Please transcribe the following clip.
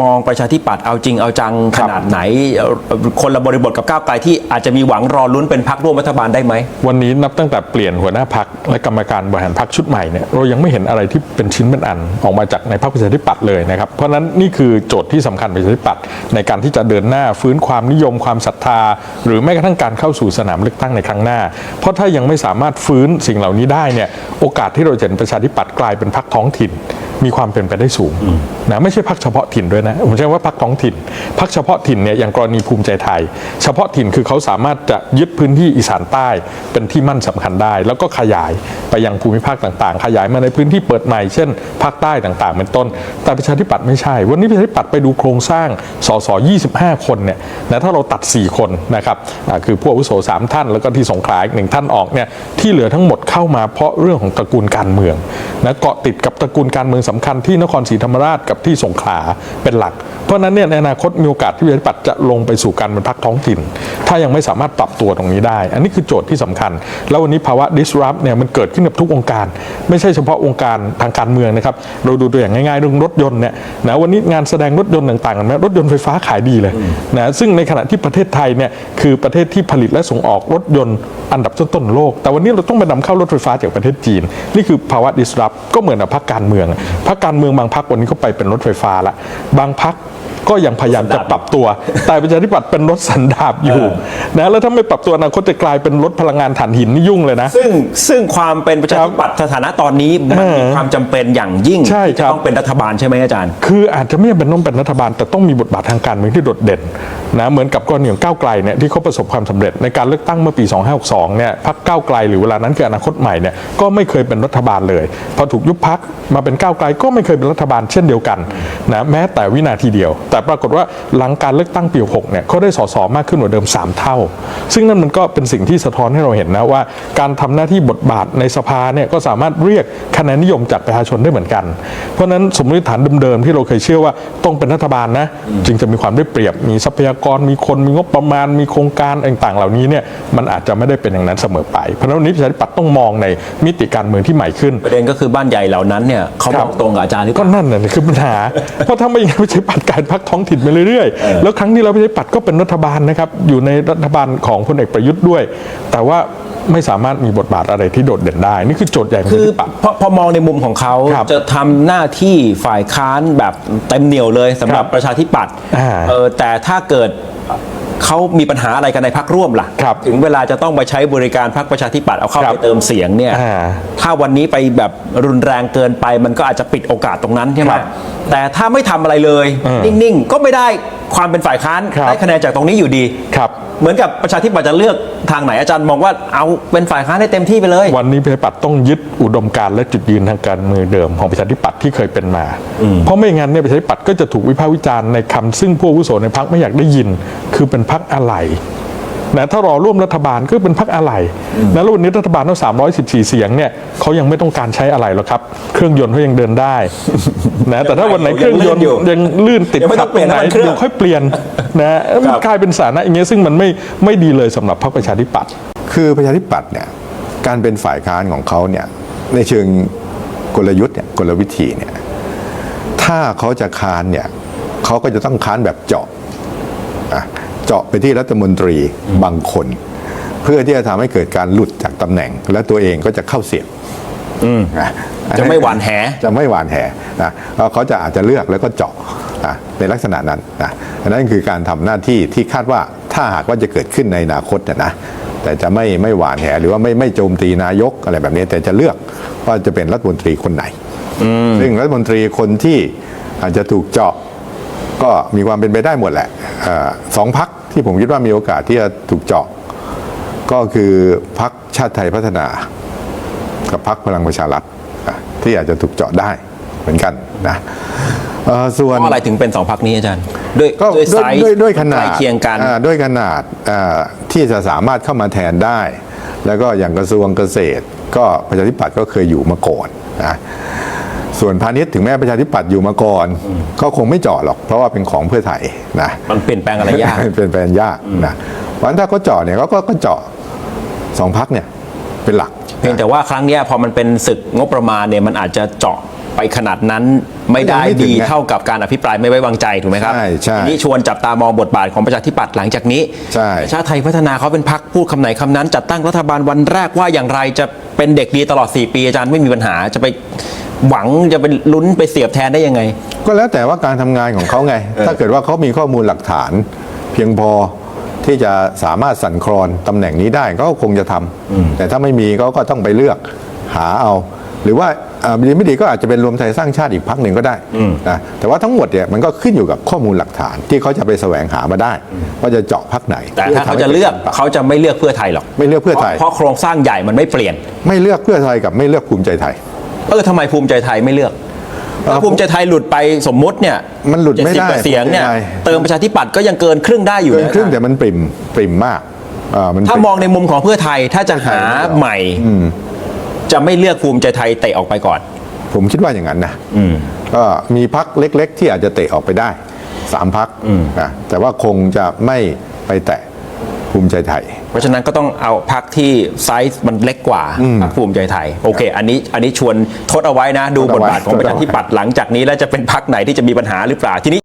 มองประชาธิปัตย์เอาจริงเอาจังขนาดไหนเอ่อคนละบริบทกับก้าวไกลที่อาจจะมีหวังรอลุ้นเป็นพักร่วมรัฐบาลได้ไหม วันนี้นับตั้งแต่เปลี่ยนหัวหน้าพักและกรรมการบริหารพักชุดใหม่เนี่ยเรายังไม่เห็นอะไรที่เป็นชิ้นเป็นอันออกมาจากในพรรคประชาธิปัตย์เลยนะครับเพราะฉะนั้นนี่คือโจทย์ที่สำคัญประชาธิปัตย์ในการที่จะเดินหน้าฟื้นความนิยมความศรัทธา หรือแม้กระทั่งการเข้าสู่สนามเลือกตั้งในครั้งหน้า เพราะถ้ายังไม่สามารถฟื้นสิ่งเหล่านี้ได้เนี่ยโอกาสที่เราจะเห็นประชาธิปัตย์กลายเป็นพรรคท้องถิ่น มีความเป็นไปได้สูงนะไม่ใช่พักเฉพาะถิ่นด้วยนะผมใช้ว่าพักท้องถิ่นพักเฉพาะถิ่นเนี่ยอย่างกรณีภูมิใจไทย เฉพาะถิ่นคือเขาสามารถจะยึดพื้นที่อีสานใต้เป็นที่มั่นสำคัญได้ แล้วก็ขยายไปยังภูมิภาคต่างๆ ขยายมาในพื้นที่เปิดใหม่เช่นภาคใต้ต่างๆ เป็นต้น แต่ประชาธิปัตย์ไม่ใช่ วันนี้ประชาธิปัตย์ไปดูโครงสร้างสส25 คนเนี่ยนะถ้าเราตัด 4 คนนะครับอ่าคือผู้อาวุโสสามท่านแล้วก็ที่สงขลาอีกหนึ่งท่านออกเนี่ยที่เหลือทั้งหมดเข้ามาเพราะเรื่องของตระกูลการเมืองนะเกาะติดกับตระกูลการเมืองสำคัญที่นครศรีธรรมราชกับที่สงขลาเป็นหลัก เพราะนั้นเนี่ยในอนาคตมีโอกาสที่ประชาธิปัตย์จะลงไปสู่การเป็นพรรคท้องถิ่น ถ้ายังไม่สามารถปรับตัวตรงนี้ได้ อันนี้คือโจทย์ที่สำคัญ แล้ววันนี้ภาวะ disrupt เนี่ยมันเกิดขึ้นกับทุกวงค์การ ไม่ใช่เฉพาะวงค์การทางการเมืองนะครับเราดูตัวอย่างง่ายๆเรื่องรถยนต์เนี่ยนะวันนี้งานแสดงรถยนต์ต่างๆกันไหมรถยนต์ไฟฟ้าขายดีเลยนะซึ่งในขณะที่ประเทศไทยเนี่ยคือประเทศที่ผลิตและส่งออกรถยนต์อันดับต้นๆโลก แต่วันนี้เราต้องไปนำเข้ารถไฟฟ้าจากประเทศจีน นี่คือภาวะ disrupt ก็เหมือนกับพรรคการเมืองพรรคการเมืองบางพรรควันนี้ก็ไปเป็นรถไฟฟ้าละบางพรรค ก็ยังพยายามจะปรับตัว แต่ประชาธิปัตย์เป็นรถสันดาปอยู่นะแล้วถ้าไม่ปรับตัวอนาคตจะกลายเป็นรถพลังงานถ่านหินนี่ยุ่งเลยนะ ซึ่งซึ่งความเป็นประชาธิปัตย์สถานะตอนนี้มันมีความจำเป็นอย่างยิ่งใช่ที่ครัจะบต้องเป็นรัฐบาลใช่ไหมอาจารย์ คืออาจจะไม่จำเป็นต้องเป็นรัฐบาล แต่ต้องมีบทบาททางการเมืองที่โดดเด่นนะเหมือนกับกรณีของก้าวไกลเนี่ยที่เขาประสบความสำเร็จในการเลือกตั้งเมื่อปี 2562 เนี่ยพรรคก้าวไกลหรือเวลานั้นคืออนาคตใหม่เนี่ยก็ไม่เคยเป็นรัฐบาลเลย พอถูกยุบพักมาเป็นก้าวไกลก็ไม่เคยเป็นรัฐบาลเช่นเดียวกันนะแม้แต่วินาทีเดียวแต่ปรากฏว่าหลังการเลือกตั้งปี6เนี่ยเขาได้สสมากขึ้นกว่าเดิม 3 เท่า ซึ่งนั่นมันก็เป็นสิ่งที่สะท้อนให้เราเห็นนะว่า การทำหน้าที่บทบาทในสภาเนี่ยก็สามารถเรียกคะแนนนิยมจากประชาชนได้เหมือนกัน เพราะฉะนั้นสมมติฐานเดิมๆที่เราเคยเชื่อว่าต้องเป็นรัฐบาลนะจึงจะมีความได้เปรียบมีทรัพยากรมีคนมีงบประมาณมีโครงการต่างๆ เหล่านี้เนี่ยมันอาจจะไม่ได้เป็นอย่างนั้นเสมอไป เพราะฉะนั้นวันนี้ประชาธิปัตย์ต้องมองในมิติการเมืองที่ใหม่ขึ้น ประเด็นก็คือบ้านใหญ่เหล่านั้นเนี่ยเขาครับอบกตรงกับอาจารย์หรือเปก็ล่านั่นน่ะคือปัญหาเพราะถ้าไม่อย่างนั้นประชาธิปัตย์กลารพักท้องถิ่นไปเรื่อยๆ แล้วครั้งนี้เราประชาธิปัตย์ก็เป็นรัฐบาลนะครับ อยู่ในรัฐบาลของพลเอกประยุทธ์ด้วย แต่ว่าไม่สามารถมีบทบาทอะไรที่โดดเด่นได้ นี่คือโจทย์ใหญ่ของปคืระอชาธิปัตย์พอพอมองในมุมของเขาครับจะทำหน้าที่ฝ่ายค้านแบบเต็มเหนียวเลยสำหรับครับประชาธิปัตย์อ่าเออแต่ถ้าเกิด เขามีปัญหาอะไรกันในพักร่วมล่ะ ครับถึงเวลาจะต้องไปใช้บริการพักประชาธิปัตย์เอาเข้าครัไปบเติมเสียงเนี่ย อ่าถ้าวันนี้ไปแบบรุนแรงเกินไป มันก็อาจจะปิดโอกาสตรงนั้นใช่ไหมครับแต่ถ้าไม่ทำอะไรเลย เออนิ่งๆ ก็ไม่ได้ความเป็นฝ่ายค้านครับ ได้คะแนนจากตรงนี้อยู่ดี ครับ เหมือนกับประชาธิปัตย์จะเลือกทางไหนอาจารย์มองว่าเอาเป็นฝ่ายค้านให้เต็มที่ไปเลย วันนี้ประชาธิปัตย์ต้องยึดอุดมการณ์และจุดยืนทางการเมืองเดิมของประชาธิปัตย์ที่เคยเป็นมา เพราะไม่งั้นเนี่ยประชาธิปัตย์ก็จะถูกวิพากษ์วิจารณ์ในคำซึ่งผู้อาวุโสในพักไม่อยากได้ยิน คือเป็นพักอะไรนะถ้ารอร่วมรัฐบาลก็เป็นพักอะไรนะแล้ววันนี้รัฐบาลต้อง314 เสียงเนี่ยเขายังไม่ต้องการใช้อะไรหรอกครับ เครื่องยนต์เขายังเดินได้นะแต่ถ้าวันไหนเครื่องยนต์ยังลื่นอยู่ยังลื่นติดยังไม่ต้องเปลี่ยนขัดน้ำมันตเครื่องเดี๋ยวค่อยเปลี่ยนนะมันกลายเป็นสถานะอย่างเงี้ยซึ่งมันไม่ไม่ดีเลยสำหรับพรรคประชาธิปัตย์คือประชาธิปัตย์เนี่ยการเป็นฝ่ายค้านของเขาเนี่ยในเชิงกลยุทธ์เนี่ยกลวิธีเนี่ยถ้าเขาจะค้านเนี่ยเขาก็จะต้องค้านแบบเจาะอะ เจาะไปที่รัฐมนตรีบางคน เพื่อที่จะทำให้เกิดการหลุดจากตำแหน่ง และตัวเองก็จะเข้าเสียงนะจะไม่หวานแหจะไม่หวานแหนะแล้วเขาจะอาจจะเลือกแล้วก็เจาะนะในลักษณะนั้นนะอันนั้นคือการทำหน้าที่ที่คาดว่าถ้าหากว่าจะเกิดขึ้นในอนาคตนะนะแต่จะไม่ไม่หวานแหหรือว่าไม่ไม่โจมตีนายกอะไรแบบนี้แต่จะเลือกว่าจะเป็นรัฐมนตรีคนไหนซึ่งรัฐมนตรีคนที่อาจจะถูกเจาะก็มีความเป็นไปได้หมดแหละเออสองพัก ที่ผมคิดว่ามีโอกาสที่จะถูกเจาะ ก็คือพักชาติไทยพัฒนา กับพักพลังประชารัฐอะที่อาจจะถูกเจาะได้เหมือนกันนะเอ่อส่วนเพราะอะไรถึงเป็นสองพักนี้อาจารย์ ด้วยก็ด้วยด้วไซยส์ด้วยด้วยขนาใกดล้เคียงกันอ่าด้วยขนาดอ่าที่จะสามารถเข้ามาแทนได้ แล้วก็อย่างกระทรวงเกษตร ก็ประชาธิปัตย์ก็เคยอยู่มาก่อนนะ ส่วนพาณิชย์ถึงแม้ประชาธิปัตย์อยู่มาก่อน ก็คงไม่เจาะหรอก เพราะว่าเป็นของเพื่อไทยนะมันเปลี่ยนแปลงอะไรยากเป็นแปลงยากนะเพราะฉะนั้นถ้าเขาเจาะเนี่ยเขาก็ก็เจาะสองพักเนี่ยเป็นหลัก เพียงแต่ว่าครั้งเนี้ยพอมันเป็นศึกงบประมาณเนี่ยมันอาจจะเจาะไปขนาดนั้นไม่ได้ยังไม่ถึงดีไงเท่ากับการอภิปรายไม่ไว้วางใจถูกไหมครับใช่ใช่ทีนี้ชวนจับตามองบทบาทของประชาธิปัตย์หลังจากนี้ใช่ชาติไทยพัฒนาเขาเป็นพักพูดคำไหนคำนั้น จัดตั้งรัฐบาลวันแรกว่าอย่างไรจะเป็นเด็กดีตลอด 4 ปีอาจารย์ไม่มีปัญหาจะไป หวังจะไปลุ้นไปเสียบแทนได้ยังไง ก็แล้วแต่ว่าการทำงานของเขาไง ถ้าเกิดว่าเขามีข้อมูลหลักฐาน เพียงพอที่จะสามารถสั่นคลอนตำแหน่งนี้ได้ก็คงจะทำแต่ถ้าไม่มีเขาก็ต้องไปเลือกหาเอา หรือว่าอ่าดีไม่ดีก็อาจจะเป็นรวมไทยสร้างชาติอีกพักหนึ่งก็ได้นะแต่ว่าทั้งหมดเนี่ยมันก็ขึ้นอยู่กับข้อมูลหลักฐานที่เขาจะไปแสวงหามาได้ว่าจะเจาะพักไหนแต่ถ้าเขาพื่จะทำให้เลือกปลี่ยนเขาจะไม่เลือกเพื่อไทยหรอกไม่เลือกเพื่อไทยเพราะโครงสร้างใหญ่มันไม่เปลี่ยน ไม่เลือกเพื่อไทยกับไม่เลือกภูมิใจไทย เออทำไมภูมิใจไทยไม่เลือกเอ่อถ้าภูมิใจไทยหลุดไปสมมุติเนี่ยมันหลุดไม่ได้70กว่าเสียงเนี่ยภูมิใจไทยเติมประชาธิปัตย์ก็ยังเกินครึ่งได้อยู่เกินนะครึ่งแต่มันปริ่มปริ่มมากอ่ามันปถ้าริ่มองในมุมของเพื่อไทยถ้าจะหาใหม่จะไม่เลือกภูมิใจไทยเตะออกไปก่อน ผมคิดว่าอย่างนั้นนะก็มีพักเล็ก ๆ ที่อาจจะเตะออกไปได้สามพักนะแต่ว่าคงจะไม่ไปแตะ ภูมิใจไทย เพราะฉะนั้นก็ต้องเอาพักที่ไซส์มันเล็กกว่าพรรคภูมิใจไทย โอเค อันนี้อันนี้ชวนทดเอาไว้นะ ดูทดบเอาทไว้บาทของประชาธิปัตย์หลังจากนี้ แล้วจะเป็นพักไหนที่จะมีปัญหาหรือเปล่าทีนี้